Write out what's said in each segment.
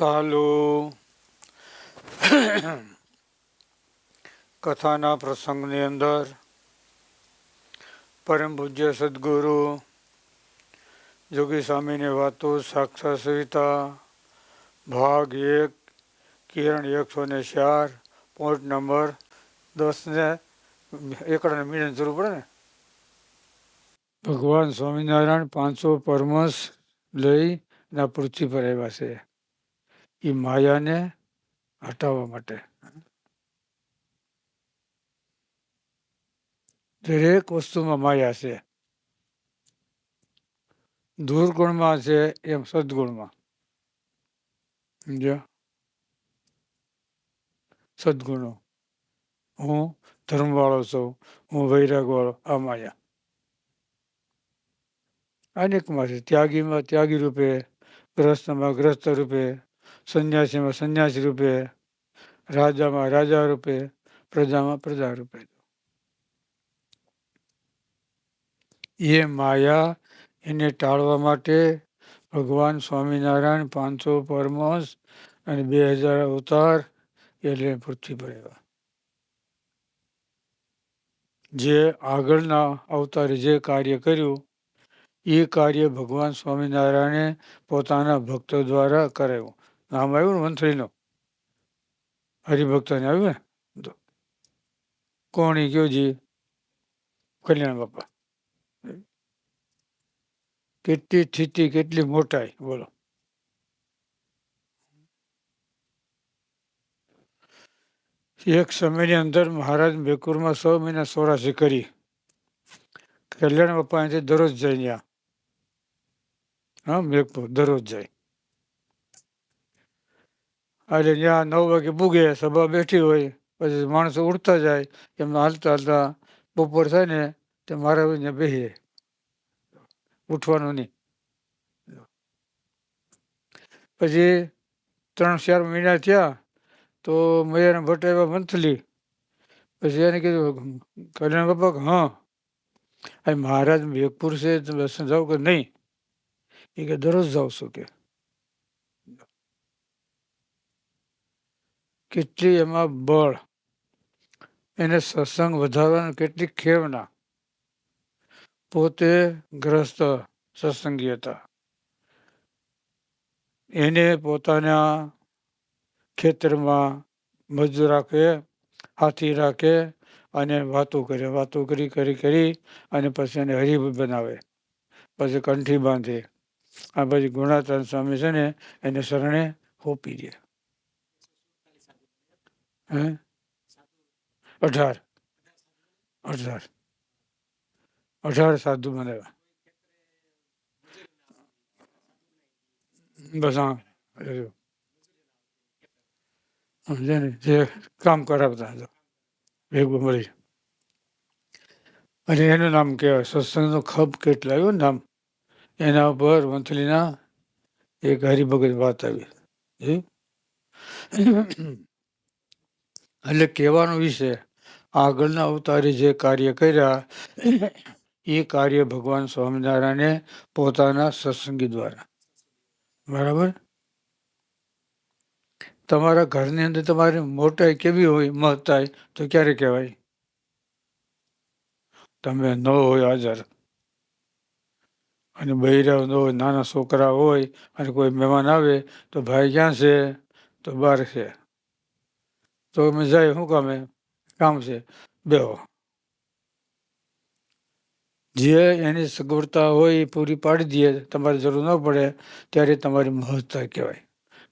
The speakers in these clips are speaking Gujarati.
ચાલુ. કથાના પ્રસંગની અંદર પરમ પૂજ્ય સદગુરુ જોગી સ્વામીની વાતો સાક્ષા સવિતા ભાગ એક, કિરણ એકસો ને ચાર, પોઈન્ટ નંબર દસ ને એકડા મીડિયમ જરૂર પડે ને? ભગવાન સ્વામિનારાયણ પાંચસો પરમસ લઈ ના પૃથ્વી પર આવ્યા છે. એ માયાને હટાવવા માટે. દરેક વસ્તુમાં માયા છે. દુર્ગુણમાં છે એમ સદગુણમાં. સમજ્યા? સદગુણો. હું ધર્મવાળો છું, હું વૈરાગવાળો, આ માયા. અનેકમાં છે. ત્યાગીમાં ત્યાગી રૂપે, ગ્રસ્તમાં ગ્રસ્ત રૂપે સંન્યાસીમાં સંન્યાસી રૂપે, રાજામાં રાજા રૂપે, પ્રજામાં પ્રજા રૂપે. એ માયા એને ટાળવા માટે ભગવાન સ્વામિનારાયણ પાંચસો પરમહંસ અને બે હજાર અવતાર એટલે પૃથ્વી પર આવ્યા. જે આગળના અવતારે જે કાર્ય કર્યું, એ કાર્ય ભગવાન સ્વામિનારાયણે પોતાના ભક્તો દ્વારા કરાયું. નામ આવ્યું ને મંત્રીનું હરિભક્તોને આવ્યું ને? કોણ કોણી કયો જી? કલ્યાણ બાપા. કેટલી સ્થિતિ, કેટલી મોટાઈ? બોલો. એક સમયની અંદર મહારાજ બેકુરમાં સો મહિના સોરાશી કરી. કલ્યાણ બાપા અહીંથી દરરોજ જાય ત્યાં હા બેકપુર દરરોજ જાય. એટલે ત્યાં નવ વાગે પૂગે સભા બેઠી હોય, પછી માણસો ઉડતા જાય એમ હાલતા હાલતા બપોર થાય ને, તે મારે ત્યાં બેસીએ ઉઠવાનું નહીં. પછી ત્રણ ચાર મહિના થયા, તો મૈયાને ભટ્ટ આવ્યા મંથલી, પછી એને કીધું, કલ્યાણ બાપા, હા આ મહારાજ મેઘપુર છે દર્શન જાઓ કે નહીં? એ કે, દરરોજ જાઉં છું કે. કેટલી એમાં બળ? એને સત્સંગ વધારવાની કેટલી ખેવના પોતે ગ્રસ્ત સત્સંગી હતા. એને પોતાના ખેતરમાં મજૂર રાખે, હાથી રાખે અને વાતો કરે. વાતો કરી કરી કરી અને પછી એને હરિભ બનાવે. પછી કંઠી બાંધે. આ પછી ગુણાતન સ્વામી છે ને, એને શરણે હોપી દે. હે અઢાર અઢાર અઢાર સાધુ બનાવ્યા બસ હા સમજે ને જે કામ કરાવતા હતા ભેગું મળી અને એનું નામ કહેવાય સત્સંગનો ખપ કેટલા આવ્યો નામ એના ઉપર મંથલીના એક હરિભગત વાત આવી એટલે કહેવાનો વિષય આગળના અવતારે જે કાર્ય કર્યા, એ કાર્ય ભગવાન સ્વામિનારાયણે પોતાના સત્સંગી દ્વારા. બરાબર? તમારા ઘરની અંદર તમારી મોટાઈ કેવી હોય, મહત્તાઈ, તો ક્યારે કહેવાય? તમે ન હોય હાજર. અને બૈરાવ ન હોય, નાના છોકરા હોય અને કોઈ મહેમાન આવે, તો ભાઈ ક્યાં છે? તો બહાર છે. તો અમે જાય શું કામે? કામ છે. બેહો. જે એની સગવડતા હોય એ પૂરી પાડી દઈએ તમારે જરૂર ન પડે, ત્યારે તમારી મહત્તા કહેવાય.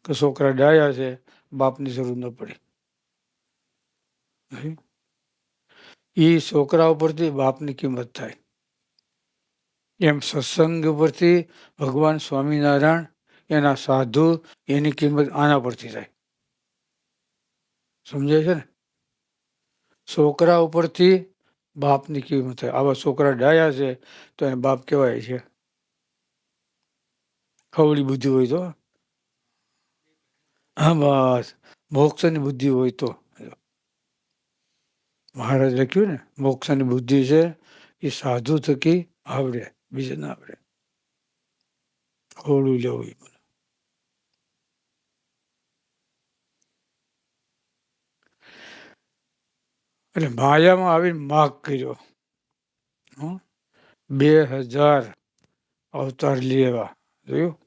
કે છોકરા ડાયા છે, બાપની જરૂર ન પડે. એ છોકરા ઉપરથી બાપની કિંમત થાય. એમ સત્સંગ ઉપરથી ભગવાન સ્વામિનારાયણ, એના સાધુ, એની કિંમત આના પરથી થાય. સમજાય છે ને? છોકરા ઉપરથી બાપની કિંમત થાય. આવા છોકરા ડાયા છે તો એને બાપ કહેવાય છે. ખવડી બુદ્ધિ હોય તો. હા, બસ. મોક્ષની બુદ્ધિ હોય તો. મહારાજ લખ્યું ને, મોક્ષની બુદ્ધિ છે એ સાધુ થકી આવડે, બીજે ના આવડે. ખવડું લેવું એટલે માયામાં આવીને માગ કર્યો? બે હજાર અવતાર લેવા. જોયું?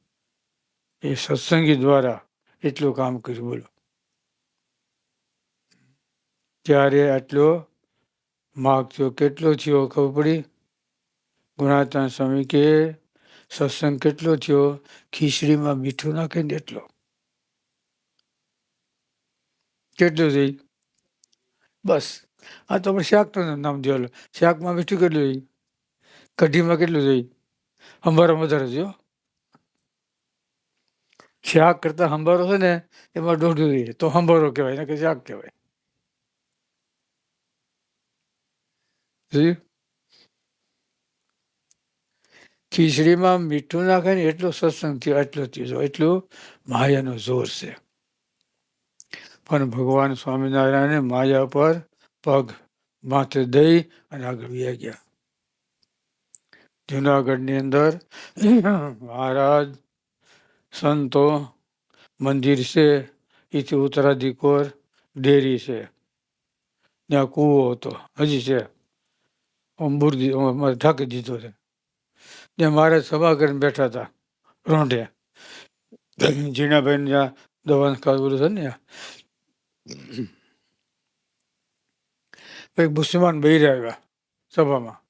એ સત્સંગી દ્વારા એટલું કામ કર્યું, બોલો. ત્યારે આટલો માગ થયો. કેટલો થયો ખબર પડી? ગુણાતાન સ્વામી કે સત્સંગ કેટલો થયો? ખીચડીમાં મીઠું નાખે ને એટલો. કેટલું થઈ? બસ. આ તો આપણે શાકનું નામ જોયેલું શાકમાં મીઠું કેટલું થઈ કઢીમાં કેટલું થઈ હંભારો વધારે થયો શાક કરતા હંભારો છે ને, એમાં દોઢું જોઈએ. તો હંભારો કહેવાય ને કે શાક કહેવાય. ખીચડીમાં મીઠું નાખે ને એટલો સત્સંગ થયો, એટલો થયો. એટલું માયાનો જોર છે. પણ ભગવાન સ્વામિનારાયણે માયા પર પગ માથે દઈ અને આગળ વ્યા ગયા. જુનાગઢની અંદર મહારાજ, સંતો, મંદિર છે, એથી ઉત્તરાધિકોર ડેરી છે. ત્યાં કૂવો હતો, હજી છે. અંબુરજી અમારે ઢાંકી દીધો છે. ત્યાં મારે સભા કરીને બેઠા હતા, રોંઢે. જીણાભાઈ ત્યાં દવાનું બધું છે ને એક મુસલમાન બહિર આવ્યા સભામાં.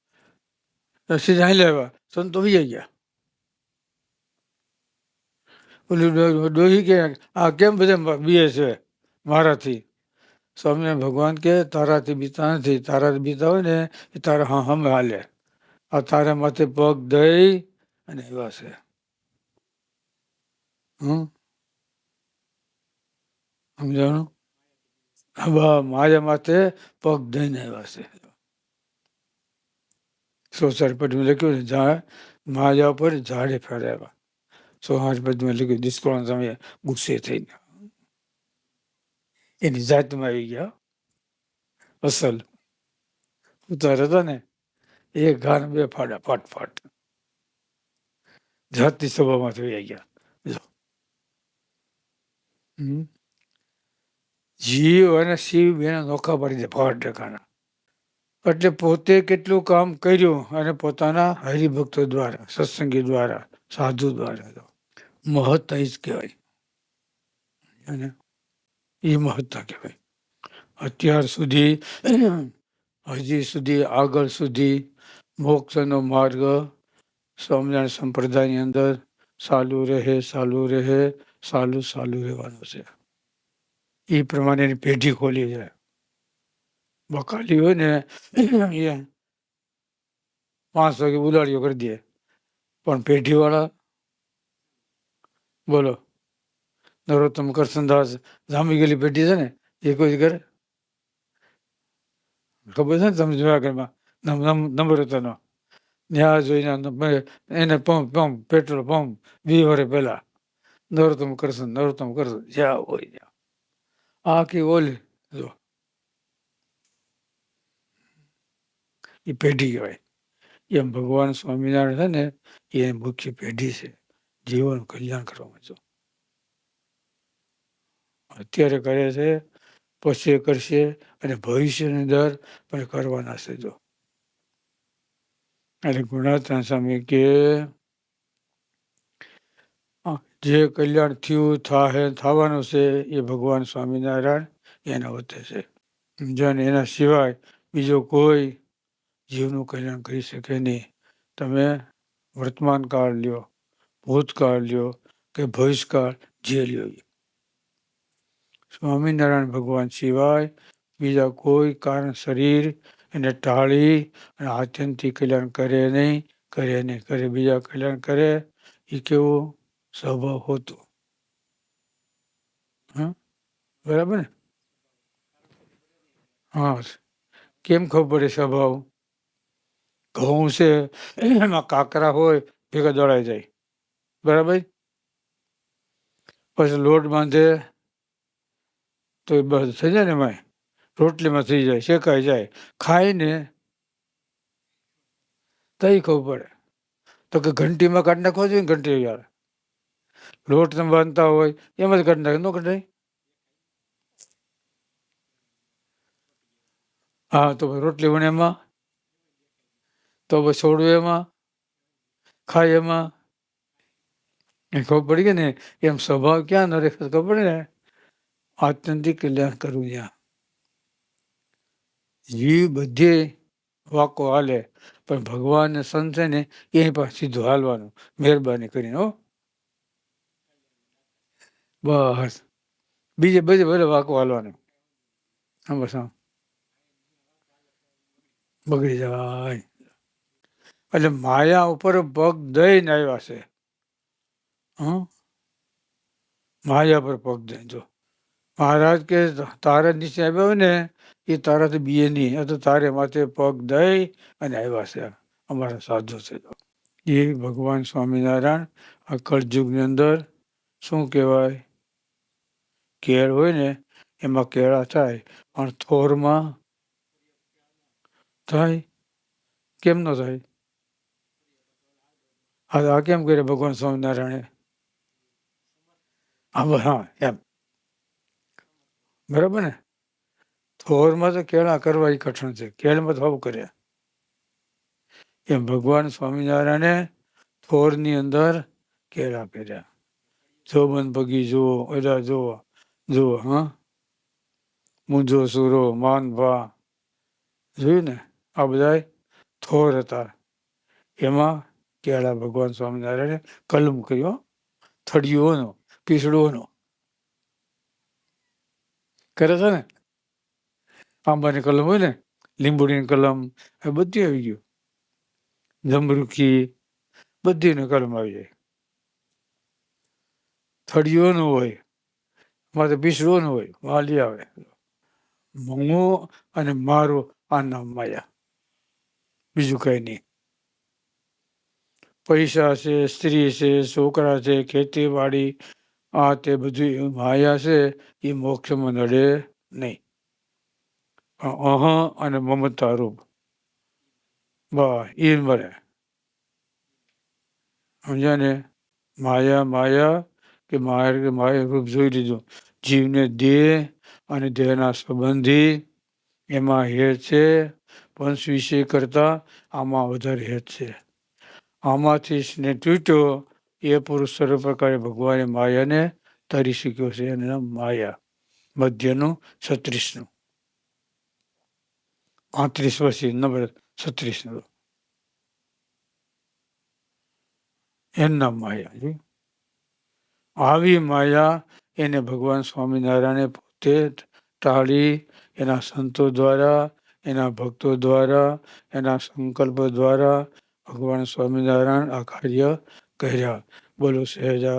સીધા અહીં આવ્યા. સંતો વહી ગયા. ઓલું ડોહી કે, આ કેમ બધા બીએ છે? મારાથી. સ્વામિનારાયણ ભગવાન કે, તારાથી બીતા નથી. તારાથી બીતા હોય ને, એ તારા હા હમ હાલે. આ તારા માથે પગ દઈ અને એવા છે. હમ? સમજાણું? મારા માથે પગ દઈને આવ્યા છે સોસાયટી પટ્ટીમાં લખ્યું ને ઝાડ માજા ઉપર ઝાડે ફેરાવ્યા સોહારી પટ્ટીમાં લખ્યું દિસ્કોળના સમયે ગુસ્સે થઈને એની જાતમાં આવી ગયા અસલ ઉતાર હતા ને એ ઘાન બે ફાડા ફાટ ફાટ જાતિ સભામાં થઈ ગયા હમ જીવ અને શિવ બેને નોખા પડી દે ફાટ ઠેકાણા એટલે પોતે કેટલું કામ કર્યું અને પોતાના હરિભક્તો દ્વારા, સત્સંગી દ્વારા, સાધુ દ્વારા મહત્તા જ કહેવાય. અને એ મહત્તા કહેવાય. અત્યાર સુધી, હજી સુધી, આગળ સુધી મોક્ષનો માર્ગ સ્વામિનારાયણ સંપ્રદાયની અંદર ચાલુ રહે ચાલુ રહે, ચાલુ ચાલુ રહેવાનું છે. એ પ્રમાણેની પેઢી ખોલી છે. બકાલી હોય ને, એ પાંચ વાગે ઉદાડીઓ કરી દે. પણ પેઢીવાળા, બોલો. નરોત્તમ કરશનદાસ જામી ગયેલી પેઢી છે ને, એ કોઈ કરે? ખબર છે ને તમે જુનાગઢમાં? નમ્રતાનો. ત્યાં જોઈને એને પંપ પંપ, પેટ્રોલ પંપ વી વર્ષ પહેલા. નરોત્તમ કરશન નરોત્તમ કરશન, જ્યાં હોય ત્યાં. આખી ઓલી જો એ પેઢી કહેવાય એમ ભગવાન સ્વામિનારાયણ છે ને એ મુખ્ય પેઢી છે જીવન કલ્યાણ કરવામાં જો અત્યારે કરે છે પછી કરશે અને ભવિષ્યની અંદર પણ કરવાના છે જો એટલે ગુણાત્મા સ્વામી કે જે કલ્યાણ થયું થાય થવાનું છે, એ ભગવાન સ્વામિનારાયણ એના વતે છે. જન એના સિવાય બીજો કોઈ જીવનું કલ્યાણ કરી શકે નહીં. તમે વર્તમાન કાળ લ્યો, ભૂતકાળ લ્યો કે ભવિષ્યકાળ જે લ્યો સ્વામિનારાયણ ભગવાન સિવાય બીજા કોઈ કારણ શરીર એને ટાળી અને આત્યંતિક કલ્યાણ કરે નહીં કરે નહીં, કરે, બીજા કલ્યાણ કરે, એ કેવું સ્વભાવ હોતો. હા? બરાબર ને? હા. કેમ ખબર પડે સ્વભાવ? ઘઉં છે એમાં કાકરા હોય, ભેગા દોડાઈ જાય. બરાબર? પછી લોટ બાંધે, તો એ બસ થઈ જાય ને એમાં? રોટલીમાં થઈ જાય, શેકાઈ જાય. ખાઈને તઈ ખબર. પડે તો કે ઘંટીમાં કાઢી નાખવા જોઈએ ઘંટી યાર લોટ બાંધતા હોય, એમ જ કાઢી નાખે. ન કઢાય હા, તો રોટલી વણે એમાં. તો પછી છોડવું એમાં. ખાય એમાં. એ ખબર પડી ગઈ ને? એમ સ્વભાવ ક્યાં ન રેખે ખબર પડે ને? આત્યંતિક કલ્યાણ કરવું ત્યાં જીવ બધે વાકો હાલે. પણ ભગવાન સંત છે ને, એ પાસે સીધું હાલવાનું. મહેરબાની કરીને, હો. બસ. બીજે બધે બધે વાકો હાલવાનું. હા, બસ, હા. બગડી જાય. એટલે માયા ઉપર પગ દઈને આવ્યા છે. હં? માયા પર પગ દઈ જો. મહારાજ કે તારા નીચે આવ્યા હોય ને, એ તારાથી બીએ નહીં. આ તો તારે માથે પગ દઈ અને આવ્યા છે. અમારા સાધુ છે. એ ભગવાન સ્વામિનારાયણ આ કળજુગની અંદર શું કહેવાય? કેળ હોય ને, એમાં કેળા થાય, પણ થોરમાં થાય? કેમ ન થાય? હા આ કેમ કરે ભગવાન સ્વામિનારાયણે? હા હા, એમ. બરાબર ને? થોરમાં તો કેળા કરવા કઠણ છે. કેળમાં તો આવું કરે. એમ ભગવાન સ્વામિનારાયણે થોરની અંદર કેળા કર્યા. જોબન બગી જુઓ એડા જુઓ. જુઓ હા? મુંજો સુરો માનભા જોયું ને? આ બધા થોર હતા. એમાં કેળા ભગવાન સ્વામિનારાયણે કલમ કર્યો થડીઓનો પીસડોનો કરે છે ને? આંબાની કલમ હોય ને, લીંબુડીની કલમ, એ બધી આવી ગયું. જમરૂખી, બધીની કલમ આવી જાય. થડીઓનું હોય મારે પીસડોનું હોય, વાલી આવે. મંગો અને મારું આ નામ માયા. બીજું કઈ નહીં. પૈસા છે, સ્ત્રી છે, છોકરા છે, ખેતીવાડી, આ તે બધું માયા છે, એ મોક્ષમાં નડે નહીં. અહ અને મમતા રૂપ. બા એ મળે. સમજ્યા ને? માયા માયા કે કે માયા રૂપ જોઈ લીધું. જીવને દેહ અને દેહના સંબંધી એમાં હેત છે પંચ વિષય કરતા આમાં વધારે હેત છે. આમાંથી સ્નેહ તૂટ્યો, એ પુરુષ સર્વ પ્રકારે ભગવાને માયાને તરી શીખ્યો છે, એનું માયા. મધ્યનું છત્રીસનું. પાંત્રીસ વર્ષથી નંબર છત્રીસનું. એનું નામ માયા, જી. આવી માયા એને ભગવાન સ્વામિનારાયણે પોતે ટાળી એના સંતો દ્વારા, એના ભક્તો દ્વારા, એના સંકલ્પ દ્વારા ભગવાન સ્વામિનારાયણ આ કાર્ય કર્યા. બોલો સહેજા